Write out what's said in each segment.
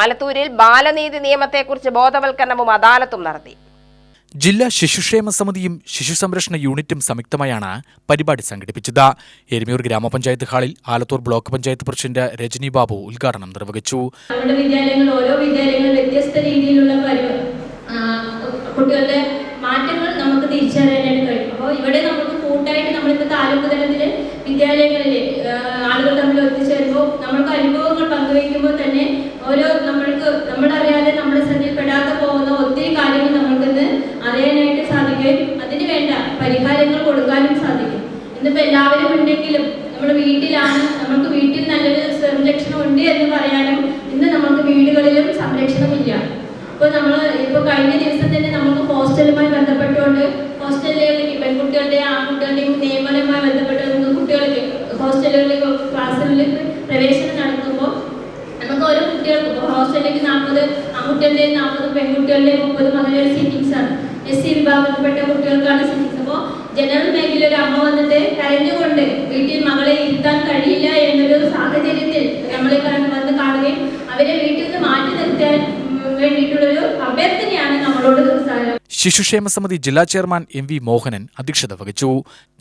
ആലത്തൂരിൽ ബാലനീതി നിയമത്തെക്കുറിച്ച് ബോധവൽക്കരണവും അദാലത്തും നടത്തി. ജില്ലാ ശിശുക്ഷേമ സമിതിയും ശിശു സംരക്ഷണ യൂണിറ്റും സംയുക്തമായാണ് പരിപാടി സംഘടിപ്പിച്ചത്. എരുമിയൂർ ഗ്രാമപഞ്ചായത്ത് ഹാളിൽ ആലത്തൂർ ബ്ലോക്ക് പഞ്ചായത്ത് പ്രസിഡന്റ് രജനി ബാബു ഉദ്ഘാടനം നിർവഹിച്ചു. നമ്മുടെ വിദ്യാലയങ്ങൾ ഓരോ വിദ്യാലയങ്ങളും വ്യത്യസ്ത രീതിയിലുള്ള കുട്ടികളുടെ മാറ്റങ്ങൾ നമുക്ക് തിരിച്ചറിയാനായിട്ട് കഴിയും. അപ്പോൾ ഇവിടെ നമുക്ക് കൂട്ടായിട്ട് നമ്മളിപ്പോൾ താലൂക്ക് തലത്തിൽ വിദ്യാലയങ്ങളിൽ ആളുകൾ തമ്മിൽ ഒത്തുചേരുമ്പോൾ നമ്മൾക്ക് അനുഭവങ്ങൾ പങ്കുവയ്ക്കുമ്പോൾ ഇന്നിപ്പോൾ എല്ലാവരും ഉണ്ടെങ്കിലും നമ്മൾ വീട്ടിലാണ് നമുക്ക് വീട്ടിൽ നല്ലൊരു സംരക്ഷണം ഉണ്ട് എന്ന് പറയാനും ഇന്ന് നമുക്ക് വീടുകളിലും സംരക്ഷണമില്ല. ഇപ്പോൾ നമ്മൾ ഇപ്പോൾ കഴിഞ്ഞ ദിവസം തന്നെ നമുക്ക് ഹോസ്റ്റലുമായി ബന്ധപ്പെട്ടുകൊണ്ട് ഹോസ്റ്റലുകളിലേക്ക് പെൺകുട്ടികളുടെയും ആൺകുട്ടികളുടെയും നിയമനവുമായി ബന്ധപ്പെട്ട് നമുക്ക് കുട്ടികൾക്ക് ഹോസ്റ്റലുകളിലേക്ക് ക്ലാസ്സുകളിലേക്ക് പ്രവേശനം നടത്തുമ്പോൾ നമുക്ക് ഓരോ കുട്ടികൾക്ക് ഹോസ്റ്റലിലേക്ക് നാൽപ്പത് ആൺകുട്ടികളുടെയും നാൽപ്പത് പെൺകുട്ടികളുടെയും മുപ്പതും അങ്ങനെ ഒരു ആണ്. എസ് സി വിഭാഗത്തിൽപ്പെട്ട അപ്പോൾ ജനറൽ മേഖലയിൽ ഒരു അമ്മ വന്നിട്ട് കരഞ്ഞുകൊണ്ട് വീട്ടിൽ മകളെ ഇരുത്താൻ കഴിയില്ല എന്നൊരു സാഹചര്യത്തിൽ നമ്മളെ വന്ന് കാണുകയും അവരെ വീട്ടിൽ നിന്ന് മാറ്റി നിർത്താൻ ഉം, ശിശുക്ഷേമ സമിതി ജില്ലാ ചെയർമാൻ എം വി മോഹനൻ അധ്യക്ഷത വഹിച്ചു.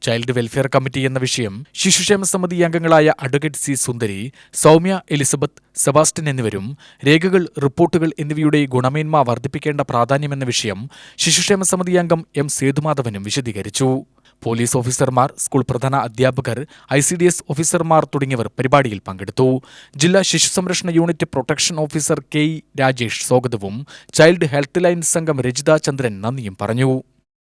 ചൈൽഡ് വെൽഫെയർ കമ്മിറ്റി എന്ന വിഷയം ശിശുക്ഷേമ സമിതി അംഗങ്ങളായ advocate C Sundari Soumya Elizabeth Sebastian എന്നിവരും രേഖകൾ റിപ്പോർട്ടുകൾ എന്നിവയുടെ ഗുണമേന്മ വർദ്ധിപ്പിക്കേണ്ട പ്രാധാന്യമെന്ന വിഷയം ശിശുക്ഷേമ സമിതി അംഗം എം സേതുമാധവനും വിശദീകരിച്ചു. പോലീസ് ഓഫീസർമാർ സ്കൂൾ പ്രധാന അധ്യാപകർ ഐ സി ഡി എസ് ഓഫീസർമാർ തുടങ്ങിയവർ പരിപാടിയിൽ പങ്കെടുത്തു. ജില്ലാ ശിശു സംരക്ഷണ unit protection officer K Rajesh സ്വാഗതവും ചൈൽഡ് ഹെൽത്ത് ലൈൻ സംഘം രജിത ചന്ദ്രൻ നന്ദിയും പറഞ്ഞു.